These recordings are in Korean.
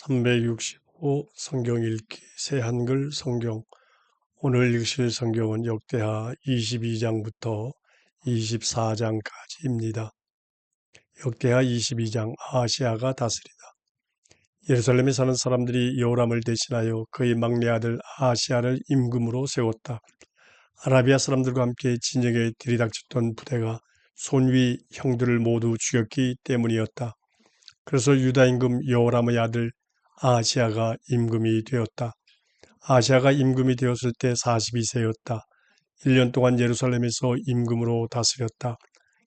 365 성경 읽기 새 한글 성경 오늘 읽으실 성경은 역대하 22장부터 24장까지입니다. 역대하 22장 아시아가 다스리다. 예루살렘에 사는 사람들이 요람을 대신하여 그의 막내 아들 아시아를 임금으로 세웠다. 아라비아 사람들과 함께 진영에 들이닥쳤던 부대가 손위 형들을 모두 죽였기 때문이었다. 그래서 유다 임금 여호람의 아들 아시아가 임금이 되었다. 아시아가 임금이 되었을 때 42세였다. 1년 동안 예루살렘에서 임금으로 다스렸다.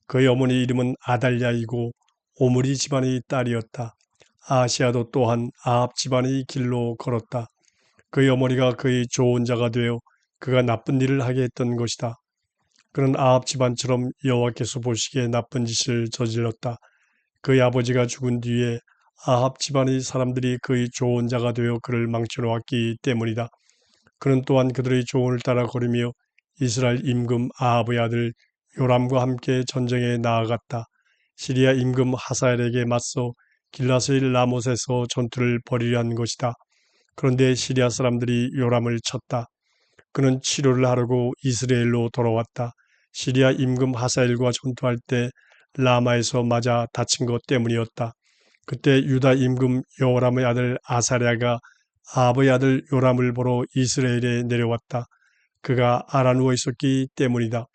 그의 어머니 이름은 아달랴이고 오므리 집안의 딸이었다. 아시아도 또한 아합 집안의 길로 걸었다. 그의 어머니가 그의 좋은 자가 되어 그가 나쁜 일을 하게 했던 것이다. 그는 아합 집안처럼 여호와께서 보시기에 나쁜 짓을 저질렀다. 그의 아버지가 죽은 뒤에 아합 집안의 사람들이 그의 좋은 자가 되어 그를 망쳐놓았기 때문이다. 그는 또한 그들의 조언을 따라 걸으며 이스라엘 임금 아합의 아들 요람과 함께 전쟁에 나아갔다. 시리아 임금 하사엘에게 맞서 길라스일 라못에서 전투를 벌이려 한 것이다. 그런데 시리아 사람들이 요람을 쳤다. 그는 치료를 하려고 이스라엘로 돌아왔다. 시리아 임금 하사엘과 전투할 때 라마에서 맞아 다친 것 때문이었다. 그때 유다 임금 요람의 아들 아사랴가 아버의 아들 요람을 보러 이스라엘에 내려왔다. 그가 알아 누워 있었기 때문이다.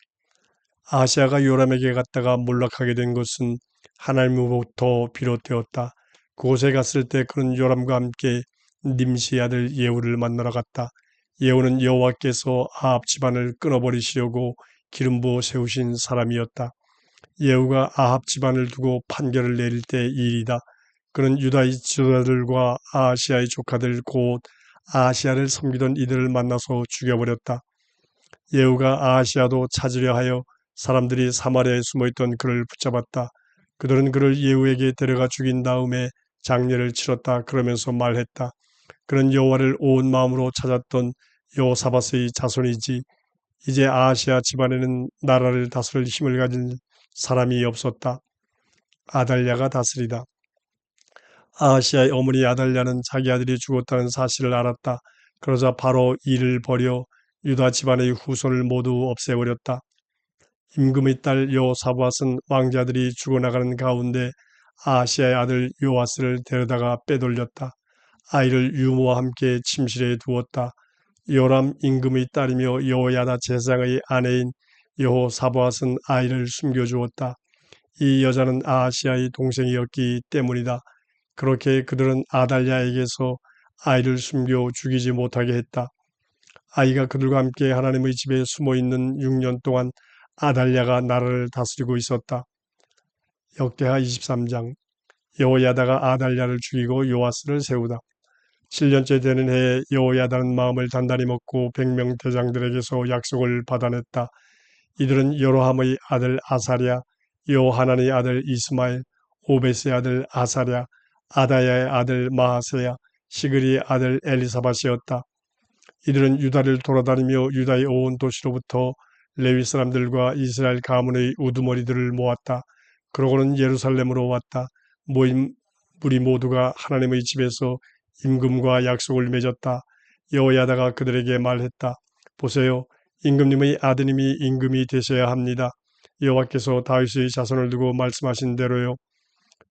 아시아가 요람에게 갔다가 몰락하게 된 것은 하나님으로부터 비롯되었다. 그곳에 갔을 때 그는 요람과 함께 님시 아들 예후를 만나러 갔다. 예후는 여호와께서 아합 집안을 끊어버리시려고 기름 부어 세우신 사람이었다. 예후가 아합 집안을 두고 판결을 내릴 때 일이다. 그는 유다의 지도자들과 아시아의 조카들 곧 아시아를 섬기던 이들을 만나서 죽여버렸다. 예후가 아시아도 찾으려 하여 사람들이 사마리아에 숨어있던 그를 붙잡았다. 그들은 그를 예후에게 데려가 죽인 다음에 장례를 치렀다. 그러면서 말했다. 그는 여호와를 온 마음으로 찾았던 여호사밧의 자손이지 이제 아시아 집안에는 나라를 다스릴 힘을 가진 사람이 없었다. 아달랴가 다스리다. 아시아의 어머니 아달랴는 자기 아들이 죽었다는 사실을 알았다. 그러자 바로 일을 벌여 유다 집안의 후손을 모두 없애버렸다. 임금의 딸 요사밧은 왕자들이 죽어나가는 가운데 아시아의 아들 요아스를 데려다가 빼돌렸다. 아이를 유모와 함께 침실에 두었다. 요람 임금의 딸이며 여호야다 제상의 아내인 여호사밧은 아이를 숨겨주었다. 이 여자는 아시아의 동생이었기 때문이다. 그렇게 그들은 아달랴에게서 아이를 숨겨 죽이지 못하게 했다. 아이가 그들과 함께 하나님의 집에 숨어 있는 6년 동안 아달랴가 나라를 다스리고 있었다. 역대하 23장 여호야다가 아달랴를 죽이고 요아스를 세우다. 7년째 되는 해에 여호야다는 마음을 단단히 먹고 백명 대장들에게서 약속을 받아냈다. 이들은 여로함의 아들 아사랴, 요하난의 아들 이스마엘, 오베스의 아들 아사랴, 아다야의 아들 마하세야, 시그리의 아들 엘리사밧이었다. 이들은 유다를 돌아다니며 유다의 온 도시로부터 레위 사람들과 이스라엘 가문의 우두머리들을 모았다. 그러고는 예루살렘으로 왔다. 모임 우리 모두가 하나님의 집에서 임금과 약속을 맺었다. 여호야다가 그들에게 말했다. 보세요. 임금님의 아드님이 임금이 되셔야 합니다. 여호와께서 다윗의 자손을 두고 말씀하신 대로요.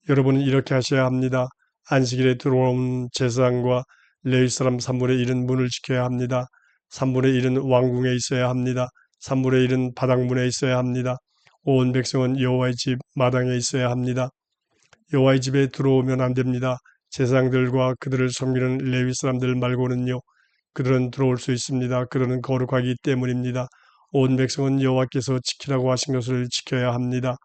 여러분은 이렇게 하셔야 합니다. 안식일에 들어온 제사장과 레위 사람 3분의 1은 문을 지켜야 합니다. 3분의 1은 왕궁에 있어야 합니다. 3분의 1은 바닥문에 있어야 합니다. 온 백성은 여호와의 집 마당에 있어야 합니다. 여호와의 집에 들어오면 안 됩니다. 제사장들과 그들을 섬기는 레위 사람들 말고는요. 그들은 들어올 수 있습니다. 그들은 거룩하기 때문입니다. 온 백성은 여호와께서 지키라고 하신 것을 지켜야 합니다.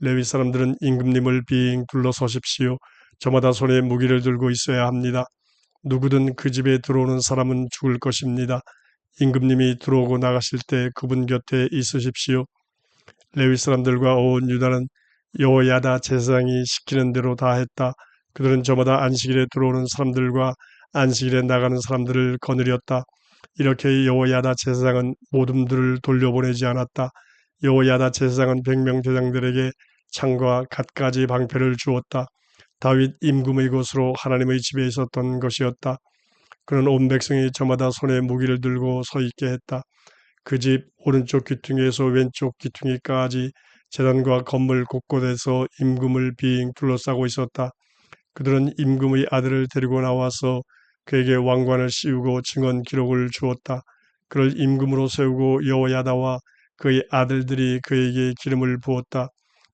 레위 사람들은 임금님을 빙 둘러서십시오. 저마다 손에 무기를 들고 있어야 합니다. 누구든 그 집에 들어오는 사람은 죽을 것입니다. 임금님이 들어오고 나가실 때 그분 곁에 있으십시오. 레위 사람들과 온 유다는 여호야다 제사장이 시키는 대로 다 했다. 그들은 저마다 안식일에 들어오는 사람들과 안식일에 나가는 사람들을 거느렸다. 이렇게 여호야다 제사장은 모둠들을 돌려보내지 않았다. 여호야다 제사장은 백명 대장들에게 창과 갖가지 방패를 주었다. 다윗 임금의 곳으로 하나님의 집에 있었던 것이었다. 그는 온 백성이 저마다 손에 무기를 들고 서 있게 했다. 그 집 오른쪽 귀퉁이에서 왼쪽 귀퉁이까지 재단과 건물 곳곳에서 임금을 빙 둘러싸고 있었다. 그들은 임금의 아들을 데리고 나와서 그에게 왕관을 씌우고 증언 기록을 주었다. 그를 임금으로 세우고 여호야다와 그의 아들들이 그에게 기름을 부었다.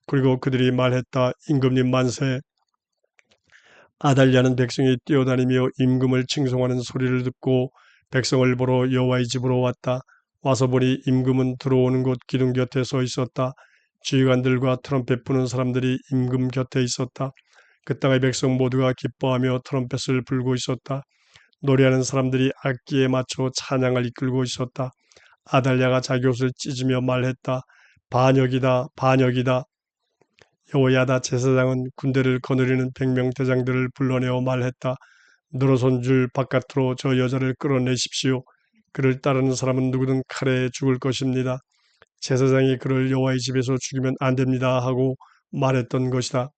그리고 그들이 말했다. 임금님 만세. 아달랴는 백성이 뛰어다니며 임금을 칭송하는 소리를 듣고 백성을 보러 여호와의 집으로 왔다. 와서 보니 임금은 들어오는 곳 기둥 곁에 서 있었다. 지휘관들과 트럼펫 부는 사람들이 임금 곁에 있었다. 그 땅의 백성 모두가 기뻐하며 트럼펫을 불고 있었다. 노래하는 사람들이 악기에 맞춰 찬양을 이끌고 있었다. 아달랴가 자기 옷을 찢으며 말했다. 반역이다, 반역이다. 여호야다 제사장은 군대를 거느리는 백명 대장들을 불러내어 말했다. 늘어선 줄 바깥으로 저 여자를 끌어내십시오. 그를 따르는 사람은 누구든 칼에 죽을 것입니다. 제사장이 그를 여호와의 집에서 죽이면 안 됩니다 하고 말했던 것이다.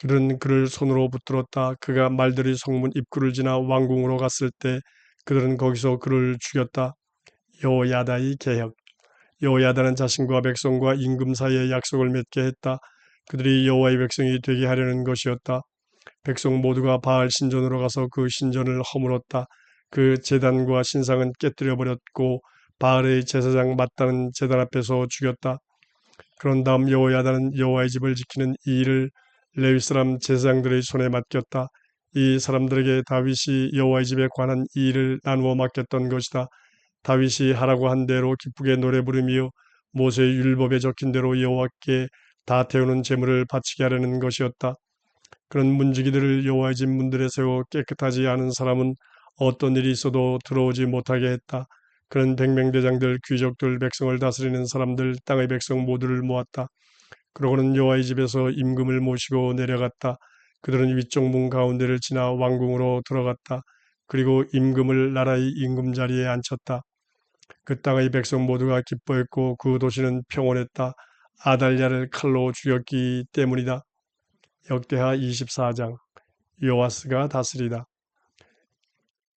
그들은 그를 손으로 붙들었다. 그가 말들이 성문 입구를 지나 왕궁으로 갔을 때 그들은 거기서 그를 죽였다. 여호야다의 개혁 여호야다는 자신과 백성과 임금 사이에 약속을 맺게 했다. 그들이 여호와의 백성이 되게 하려는 것이었다. 백성 모두가 바알 신전으로 가서 그 신전을 허물었다. 그 제단과 신상은 깨뜨려 버렸고 바알의 제사장 마땅한 제단 앞에서 죽였다. 그런 다음 여호야다는 여호와의 집을 지키는 이 일을 레위 사람 제사장들의 손에 맡겼다. 이 사람들에게 다윗이 여호와의 집에 관한 이 일을 나누어 맡겼던 것이다. 다윗이 하라고 한 대로 기쁘게 노래 부르며 모세의 율법에 적힌 대로 여호와께 다 태우는 제물을 바치게 하려는 것이었다. 그런 문지기들을 여호와의 집 문들에 세워 깨끗하지 않은 사람은 어떤 일이 있어도 들어오지 못하게 했다. 그런 백명대장들, 귀족들, 백성을 다스리는 사람들, 땅의 백성 모두를 모았다. 그러고는 여호와의 집에서 임금을 모시고 내려갔다. 그들은 위쪽 문 가운데를 지나 왕궁으로 들어갔다. 그리고 임금을 나라의 임금 자리에 앉혔다. 그 땅의 백성 모두가 기뻐했고 그 도시는 평온했다. 아달랴를 칼로 죽였기 때문이다. 역대하 24장 요아스가 다스리다.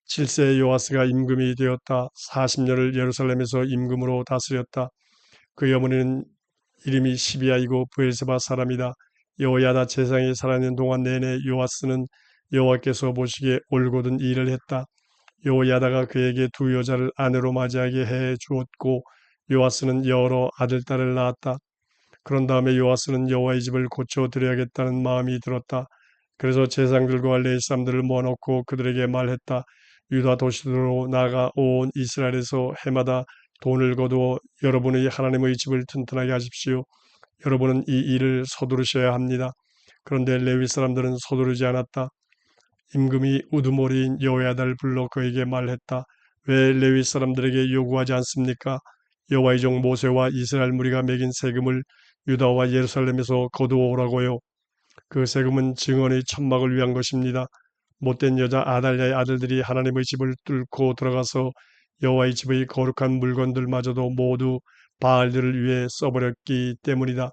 7세 요아스가 임금이 되었다. 40년을 예루살렘에서 임금으로 다스렸다. 그 어머니는 이름이 시비아이고 부엘세바 사람이다. 여호야다 제상이 살아있는 동안 내내 요아스는 여호와께서 보시기에 올곧은 일을 했다. 여호야다가 그에게 두 여자를 아내로 맞이하게 해 주었고 요아스는 여러 아들 딸을 낳았다. 그런 다음에 요아스는 여호와의 집을 고쳐 드려야겠다는 마음이 들었다. 그래서 제상들과 레이 사람들을 모아놓고 그들에게 말했다. 유다 도시로 나가 온 이스라엘에서 해마다 돈을 거두어 여러분의 하나님의 집을 튼튼하게 하십시오. 여러분은 이 일을 서두르셔야 합니다. 그런데 레위 사람들은 서두르지 않았다. 임금이 우두머리인 여호야다를 불러 그에게 말했다. 왜 레위 사람들에게 요구하지 않습니까? 여호와의 종 모세와 이스라엘 무리가 매긴 세금을 유다와 예루살렘에서 거두어오라고요. 그 세금은 증언의 천막을 위한 것입니다. 못된 여자 아달랴의 아들들이 하나님의 집을 뚫고 들어가서 여호와의 집의 거룩한 물건들마저도 모두 바알들을 위해 써버렸기 때문이다.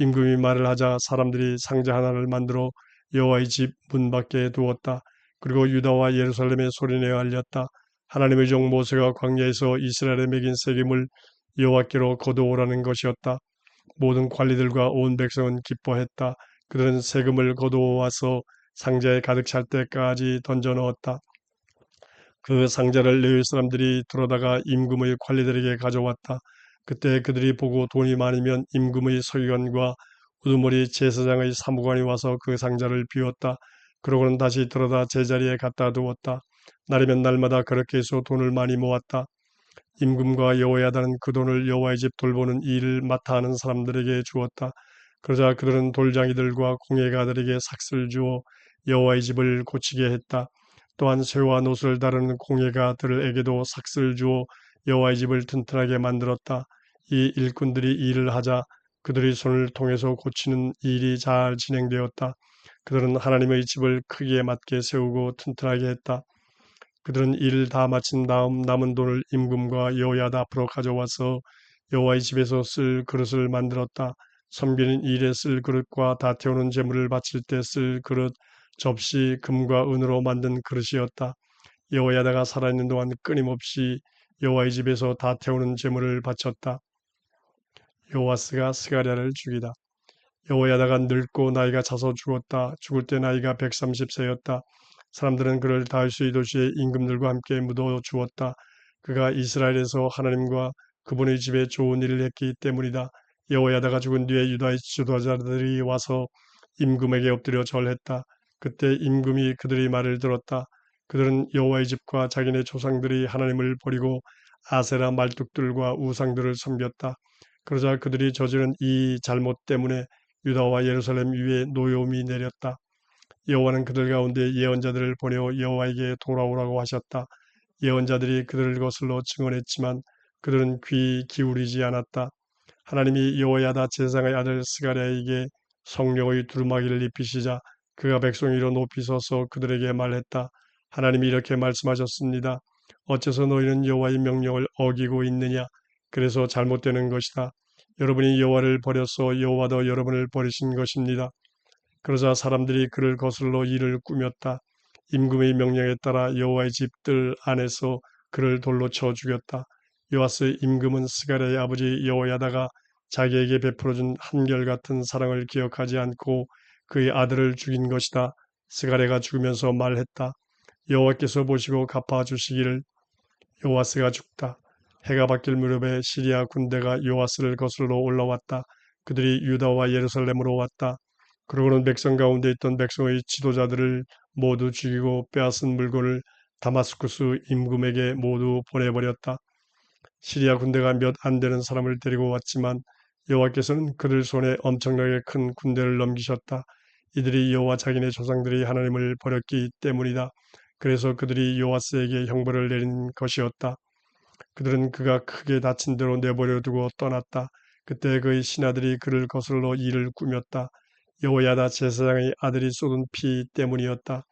임금이 말을 하자 사람들이 상자 하나를 만들어 여호와의 집 문 밖에 두었다. 그리고 유다와 예루살렘에 소리내어 알렸다. 하나님의 종 모세가 광야에서 이스라엘에 매긴 세금을 여호와께로 거두오라는 것이었다. 모든 관리들과 온 백성은 기뻐했다. 그들은 세금을 거두어와서 상자에 가득 찰 때까지 던져 넣었다. 그 상자를 레위 사람들이 들어다가 임금의 관리들에게 가져왔다. 그때 그들이 보고 돈이 많으면 임금의 서기관과 우두머리 제사장의 사무관이 와서 그 상자를 비웠다. 그러고는 다시 들어다 제자리에 갖다 두었다. 날이면 날마다 그렇게 해서 돈을 많이 모았다. 임금과 여호야다는 그 돈을 여호와의 집 돌보는 일을 맡아 하는 사람들에게 주었다. 그러자 그들은 돌장이들과 공예가들에게 삭슬 주어 여호와의 집을 고치게 했다. 또한 쇠와 노을 다루는 공예가들에게도 삭슬 주어 여호와의 집을 튼튼하게 만들었다. 이 일꾼들이 일을 하자 그들의 손을 통해서 고치는 일이 잘 진행되었다. 그들은 하나님의 집을 크기에 맞게 세우고 튼튼하게 했다. 그들은 일을 다 마친 다음 남은 돈을 임금과 여호야다 앞으로 가져와서 여호와의 집에서 쓸 그릇을 만들었다. 섬기는 일에 쓸 그릇과 다 태우는 재물을 바칠 때 쓸 그릇, 접시, 금과 은으로 만든 그릇이었다. 여호야다가 살아있는 동안 끊임없이 여호와의 집에서 다 태우는 재물을 바쳤다. 요아스가 스가랴를 죽이다. 여호야다가 늙고 나이가 차서 죽었다. 죽을 때 나이가 130세였다. 사람들은 그를 다윗의 도시의 임금들과 함께 묻어 주었다. 그가 이스라엘에서 하나님과 그분의 집에 좋은 일을 했기 때문이다. 여호야다가 죽은 뒤에 유다의 지도자들이 와서 임금에게 엎드려 절했다. 그때 임금이 그들의 말을 들었다. 그들은 여호와의 집과 자기네 조상들이 하나님을 버리고 아세라 말뚝들과 우상들을 섬겼다. 그러자 그들이 저지른 이 잘못 때문에 유다와 예루살렘 위에 노여움이 내렸다. 여호와는 그들 가운데 예언자들을 보내어 여호와에게 돌아오라고 하셨다. 예언자들이 그들을 거슬러 증언했지만 그들은 귀 기울이지 않았다. 하나님이 여호야다 제상의 아들 스가랴에게 성령의 두루마기를 입히시자 그가 백성 위로 높이 서서 그들에게 말했다. 하나님이 이렇게 말씀하셨습니다. 어째서 너희는 여호와의 명령을 어기고 있느냐? 그래서 잘못되는 것이다. 여러분이 여호와를 버려서 여호와도 여러분을 버리신 것입니다. 그러자 사람들이 그를 거슬러 일을 꾸몄다. 임금의 명령에 따라 여호와의 집들 안에서 그를 돌로 쳐 죽였다. 요아스 임금은 스가랴의 아버지 여호야다가 자기에게 베풀어준 한결같은 사랑을 기억하지 않고 그의 아들을 죽인 것이다. 스가랴가 죽으면서 말했다. 여호와께서 보시고 갚아주시기를 요아스가 죽다. 해가 바뀔 무렵에 시리아 군대가 요아스를 거슬러 올라왔다. 그들이 유다와 예루살렘으로 왔다. 그러고는 백성 가운데 있던 백성의 지도자들을 모두 죽이고 빼앗은 물건을 다마스쿠스 임금에게 모두 보내버렸다. 시리아 군대가 몇 안 되는 사람을 데리고 왔지만 여호와께서는 그들 손에 엄청나게 큰 군대를 넘기셨다. 이들이 여호와 자기네 조상들이 하나님을 버렸기 때문이다. 그래서 그들이 요아스에게 형벌을 내린 것이었다. 그들은 그가 크게 다친 대로 내버려 두고 떠났다. 그때 그의 신하들이 그를 거슬러 일을 꾸몄다. 여호야다 제사장의 아들이 쏟은 피 때문이었다.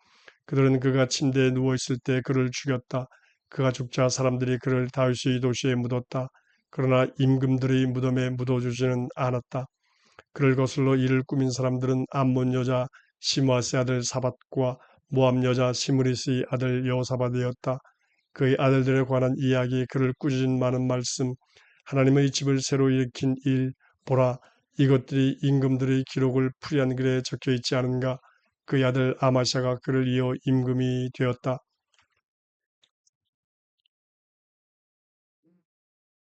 그들은 그가 침대에 누워 있을 때 그를 죽였다. 그가 죽자 사람들이 그를 다윗의 도시에 묻었다. 그러나 임금들의 무덤에 묻어주지는 않았다. 그를 거슬러 일을 꾸민 사람들은 암몬 여자 시므아스 아들 사밧과 모함 여자 시므리스의 아들 여호사밧이었다. 그의 아들들에 관한 이야기, 그를 꾸짖은 많은 말씀, 하나님의 집을 새로 일으킨 일, 보라, 이것들이 임금들의 기록을 풀이한 글에 적혀 있지 않은가? 그의 아들 아마샤가 그를 이어 임금이 되었다.